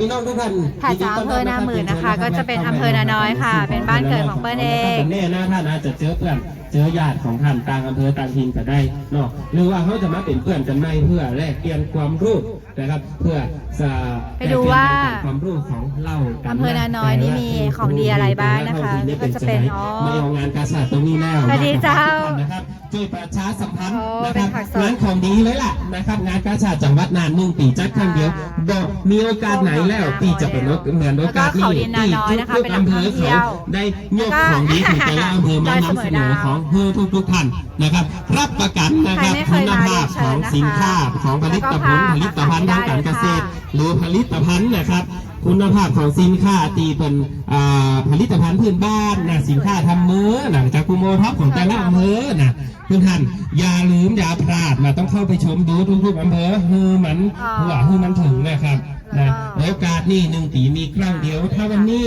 พี่น้องทุกท่านถัดจากอำเภอนาหมื่นนะคะ ก็จะเป็นอำเภอนาน้อยค่ะ เป็นบ้านเกิดของเปิ้ลเองแน่นะท่านอาจจะเจอเพื่อนเจอญาติของท่านต่างอำเภอต่างถิ่นก็ได้เนาะหรือว่าเขาจะมาเป็นเพื่อนกันในเพื่อแลกเปลี่ยนความรู้นะครับ เพื่อจะไปดูว่าแลกเปลี่ยนความรู้ของเล่ากัอำเภอนาน้อยนี่มีของดีอะไรบ้างนะคะก็จะเป็นอ๋อมาเอางานกาชาดตรงนี้แล้วสวัสดีเจ้านะครับ ช่วยประชาสัมพันธ์โอ้นะคเป็รันบผักสดงานของดีเลยล่ะนะครับ งานกาชาดจังหวัดน่านหนึ่งปีจัดครั้งเดียวค่ะบอกมีโอกาสไหนแล้วที่จะเป็นเหมือนโอกาสแล้วก็เขานี้ดินนาน้อยนะคะทุกเป็นๆอำเภอแหล่งท่องเที่เขายวได้ยกของดีของแต่ละอำเภอมาดอยเสมนำอเสนดาอวของเพื่อทุกๆท่านนะครับ รับประกันนะครับใครไม่เคคุยณมาภาพเรียนเชิขอญงนะคะสินค้าของผลิตภัณฑ์แล้วก็ผลิตภัณฑ์ทางการเกษตรค่ะหรือผลิตภัณฑ์นะครับ คุณภาพของสินค้าตีเป็นอ่าผลิตภัณฑ์พื้นบ้านนะสินค้าทำมือหลังจากกุโมท็อปของแต่ละอำเภอนะคุณท่านอย่าลืมอย่าพลาดมาต้องเข้าไปชมดูทุกๆอำเภอฮือมันอ๋อหัวฮือมันถึงนะครับแล้ นะวก็โอกาสนี่หนึ่งปีมีครั้งเดียว ถ้าวันนี้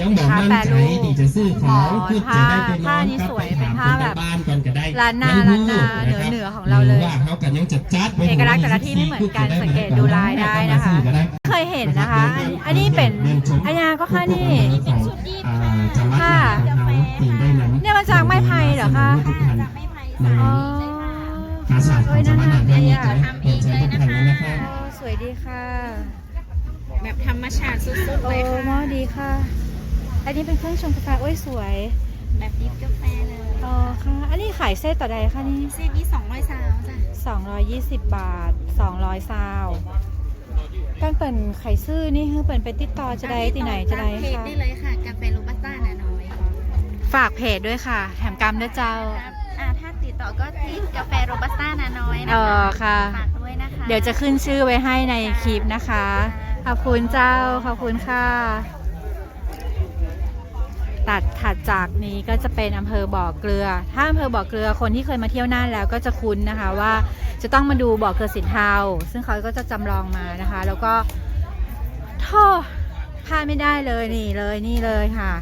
ยังบอกมั่นใจที่จะซื้อของอ๋อคือจะได้ไปนผ้าอนนี่กลับสวไปยเป็นถามผ้าคนแบบในบ้านก่อนก็ได้ล้านนาไม่พูดล้านนาะครับเหนือๆของเราเลยหว่าเขากันยังจัดจัดไปเอกลักษณ์แต่ละที่ไม่เหมือนกันสังเกตดูลายได้นะคะเคยเห็นนะคะ อันอันนี้เป็นอันยาก็ค่ะนี่อ่าจังหวัดค่ะของเขาตีได้นั้นเนี่ยมาจากไม้ไผ่เหรอคะในอ๋อภาษาขสอวยงจันะงหวัดคะนั้นได้เลยเรียนเชิญทุกท่านเลยนะครับอ๋อสวยดีค่ะ แบบธรรมชาติสุดๆโอ้เลยหค่ะม้อดีค่ะ อันนี้เป็นเครื่องชงกาแฟโอ้ยสวยแบบดิฟกาแฟเลยอ๋อค่ะ อันนี้ขายเส้นต่อใดคะนี่ซีนี้สองร้อยสาวจ้ะ220 บาท 200ซาวการเปิดไข่ซื่อนี่คือเปิดไปติดต่อจะได้ที่ไหนจะได้ตามเพจค่ะได้เลยค่ะ กาแฟโรบัสต้าน่ะน้อยฝากเพจด้วยค่ะ แถมกรรมด้วยเจ้า อ่าถ้าติดต่อก็ที่กาแฟโรบัสต้าน่ะน้อยนะเอคะอค่ะ ฝากด้วยนะคะ เดี๋ยวจะขึ้นชื่อไว้ให้ในคลิปนะคะ ขอบคุณเจ้า ขอบคุณค่ะ ตัดถัดจากนี้ก็จะเป็นอำเภอบ่อเกลือ ถ้าอำเภอบ่อเกลือคนที่เคยมาเที่ยวน่านแล้วก็จะคุ้นนะคะว่าจะต้องมาดูบ่อเกลือสินเทาซึ่งเขาก็จะจำลองมานะคะ แล้วก็ท่อพลาดไม่ได้เลยนี่เลยนี่เลยค่ะ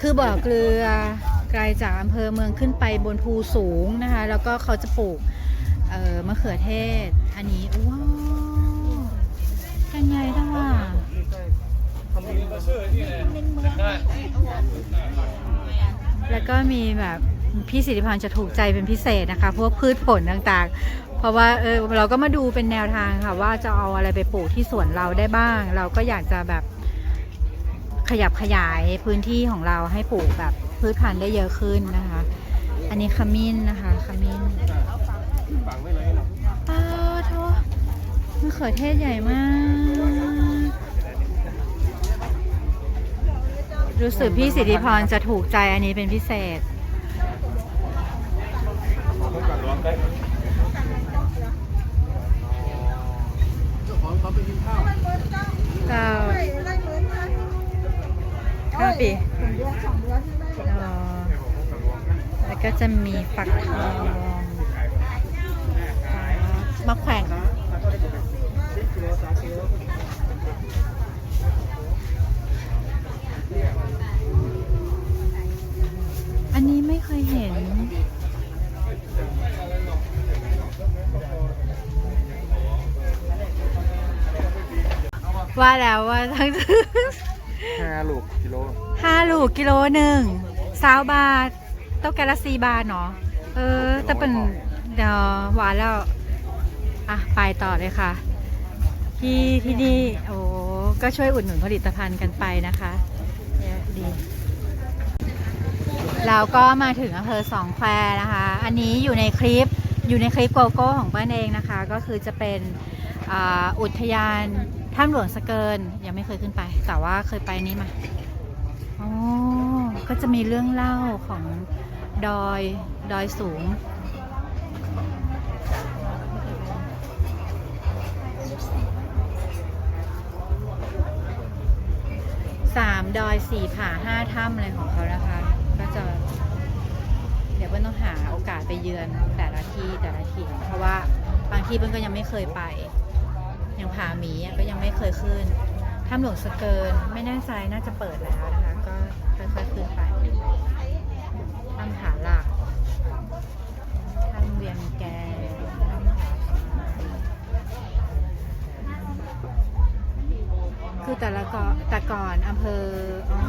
คือบ่อเกลือไกลจากอำเภอเมืองขึ้นไปบนภูสูงนะคะ แล้วก็เขาจะปลูกมะเขือเทศ อันนี้ว้าว กันใหญ่ทั้งว่าแล้วก็มีแบบพี่สิริพันธ์จะถูกใจเป็นพิเศษนะคะ พวกพืชผลต่างๆ เพราะว่าเออเราก็มาดูเป็นแนวทางค่ะว่าจะเอาอะไรไปปลูกที่สวนเราได้บ้าง เราก็อยากจะแบบขยับขยายพื้นที่ของเราให้ปลูกแบบพืชพันธุ์ได้เยอะขึ้นนะคะ อันนี้ขมิ้นนะคะขมิ้น มะเขือเทศใหญ่มาก รู้สึกพี่สิทธิพรจะถูกใจอันนี้เป็นพิเศษ เจ้าข้าวปีอ๋อแล้วก็จะมีฟักทองมะแขวน อันนี้ไม่เคยเห็น ว่าแล้วว่าทั้งห้าลูกกิโลห้าลูกกิโลหนึ่งสาวบาทต้องแกละสีบาทเนาะเออ แต่เป็นเดี๋ยวหวานแล้ว อะ ไปต่อเลยค่ะ ที่ที่นี่โอ้ก็ช่วยอุดหนุนผลิตภัณฑ์กันไปนะคะเนี่ยดีเราก็มาถึงอำเภอสองแควนะคะ อันนี้อยู่ในคลิปอยู่ในคลิปโกโก้ของเปิ้ลเองนะคะ ก็คือจะเป็นอ,อุทยานถ้ำหลวงสะเกินยังไม่เคยขึ้นไป แต่ว่าเคยไปนี้มาอ๋อก็จะมีเรื่องเล่าของดอยดอยสูง สามดอยสี่ผาห้าถ้ำอะไรของเขานะคะ ก็จะ เดี๋ยวเปิ้ลต้องหาโอกาสไปเยือนแต่ละที่แต่ละที่เพราะว่าบางที่เปิ้ลก็ยังไม่เคยไป อย่างผาหมีก็ยังไม่เคยขึ้นถ้ำหลวงสะเกินไม่แน่ใจน่าจะเปิดแล้วนะคะ ก็ค่อยๆขึ้นไปถ้ำผาหลักถ้ำเวียงแก คือแต่ละเกาะแต่ก่อนอำเภออ๋อ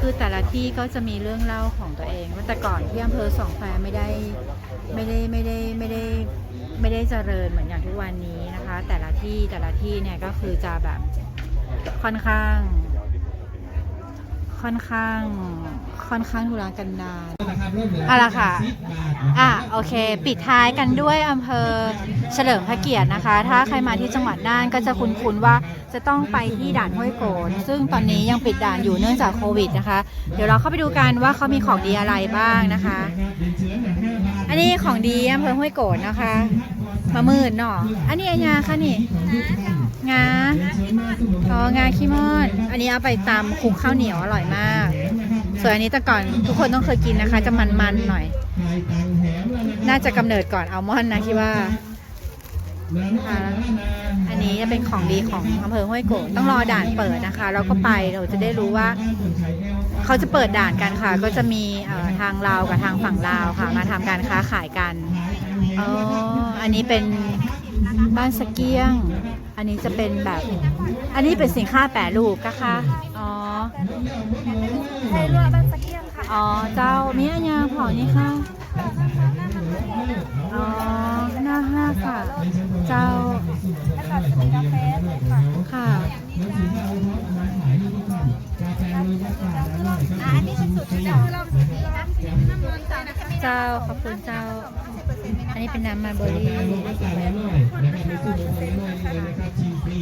คือแต่ละที่ก็จะมีเรื่องเล่าของตัวเองว่าแต่ก่อนที่อำเภอสองแควไม่ได้ไม่ได้ไม่ได้ไม่ได้ไม่ได้เจริญเหมือนอย่างทุกวันนี้นะคะ แต่ละที่แต่ละที่เนี่ยก็คือจะแบบค่อนข้าง ค่อนข้าง ค่อนข้างทุรกันดารเอาละค่ะ อะโอเค ปิดท้ายกันด้วยอำเภอเฉลิมพระเกียรตินะคะ ถ้าใครมาที่จังหวัดน่านก็จะคุ้นๆว่าจะต้องไปที่ด่านห้วยโกนซึ่งตอนนี้ยังปิดด่านอยู่เนื่องจากโควิดนะคะ เดี๋ยวเราเข้าไปดูกันว่าเขามีของดีอะไรบ้างนะคะ อันนี้ของดีอำเภอห้วยโกนนะคะมะมื่นเนาะอันนี้อันยาค่ะนี่งาอ๋องาขี้ม่อน อันนี้เอาไปตำคลุกข้าวเหนียวอร่อยมาก ส่วนอันนี้แต่ก่อนทุกคนต้องเคยกินนะคะ จะมันๆหน่อย น่าจะกำเนิดก่อนอัลมอนด์นะคิดว่าค่ะอันนี้จะเป็นของดีของอำเภอห้วยโกดต้องรอด่านเปิดนะคะ แล้วก็ไปเราจะได้รู้ว่า เขาจะเปิดด่านกันค่ะ ก็จะมีทางลาวกับทางฝั่งลาวค่ะ มาทำการค้าขายกันอ๋ออันนี้เป็นบ้านสเกียง อันนี้จะเป็นแบบ อันนี้เป็นสินค้าแปรรูปนะคะ ไทยรัวบ้านสะเกียงค่ะอ๋อ เจ้ามีอันยาเผานี่ค่ะ อ๋อ หน้าห้าค่ะ เจ้า แล้วก็จะเป็นกาแฟด้วยค่ะ ค่ะอ่าอันนี้ เป็นสูตรที่เราเรามีน้ำน้ำมันต์ต่างนะคะเจ้าขอบคุณเจ้า อันนี้เป็นน้ำมันเบอร์รี่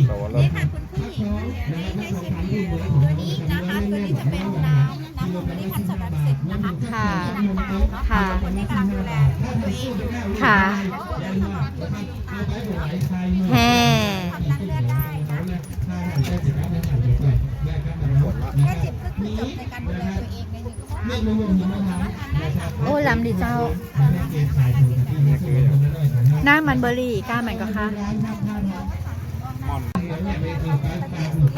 เราว่าเรานี่ค่ะคุณผู้หญิงให้ให้ชิมตัวนี้นะคะตัวนี้จะเป็นน้ำ น้ำมันต์ที่พันสำหรับเสร็จนะคะค่ะที่น้ำตาลเนาะค่ะคนที่กำลังดูแลตัวเองอยู่ค่ะแฮ่ความดันเลือดได้นะแค่จิบก็คือจบในการดูแลตัวเองในหนึ่งเช้าโอ้ลำดิเจ้าหน้ามันเบอร์รี่กล้ามันก็ค่ะ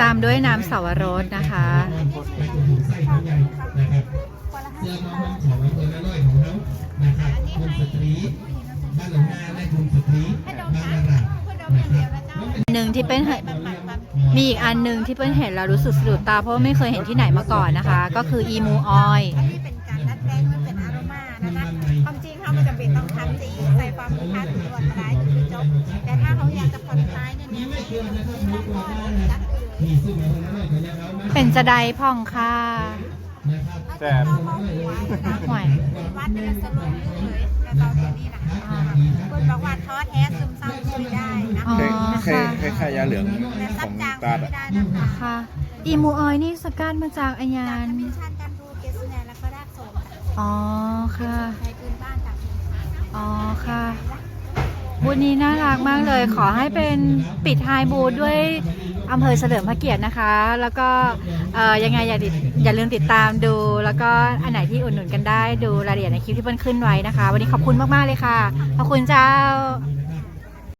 ตามด้วยน้ำสาวรสนะคะหนึ่งที่เป็นเห็นมีอีกอันหนึ่งที่เป็นเห็นแล้วรู้สึกสะดุดตาเพราะไม่เคยเห็นที่ไหนมาก่อนนะคะ ก็คืออีมูออย ทำสีใส่ความคุ้มค่าถึงลวดลายก็คือจบ แต่ถ้าเขาอยากจะผ่อนคลายเนี่ยเนี่ยไม่ต้องไม่ต้องจัดเลยเป็นจะไดพ่องค่ะแต่ห่วยวัดเป็นสรุปเลยแล้วตอนนี้นะคะคุณบอกว่าท้อแท้ซึมเศร้าช่วยได้นะอ๋อเคยเคยค่ะเคยขายยาเหลืองแต่ขซัอบงจางตาดไม่อะได้นะคะค่ะอีมูออยนี่สกัดมาจากอัญญาจากนขมิ้นชันการดูเกสเนแล้วก็รากโสมอ๋อค่ะ อ๋อค่ะ บูธนี้น่ารักมากเลย ขอให้เป็นปิดท้ายบูธด้วยอำเภอเฉลิมพระเกียรตินะคะ แล้วก็เอ่อยังไงอย่าติดอย่าลืมติดตามดู แล้วก็อันไหนที่อุดหนุนกันได้ดูรายละเอียดในคลิปที่เพิ่นขึ้นไว้นะคะ วันนี้ขอบคุณมากๆเลยค่ะ ขอบคุณเจ้า